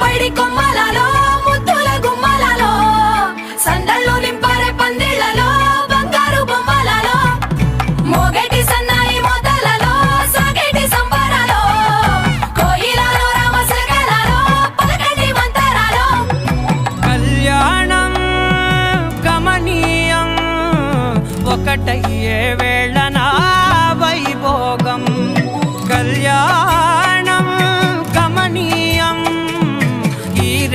పైడి కొమ్మలలో ముద్దుల గుమ్మలలో సందళ్ళు నింపారే పందిళ్ళలో బంగారు బొమ్మలలో సన్నాయి సంబరాలో కోయిలలో రామసగలలో పలకటి మంతరాలో కళ్యాణం ఒకటయ్యే వేళ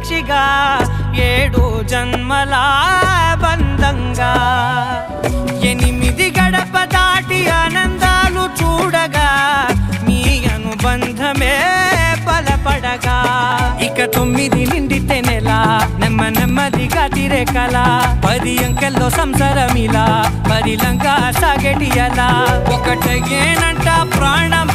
సాక్షిగా ఏడు జన్మల బంధంగా. ఎనిమిది గడప దాటి ఆనందాలు చూడగా మీ అనుబంధమే బలపడగా. ఇక తొమ్మిది నిండితే నెల నెమ్మ నెమ్మదిగా తిరే కల పది అంకెల్లో సంసారమిలా పరిలంగా సాగేటి అలా ఒకటేనంట ప్రాణం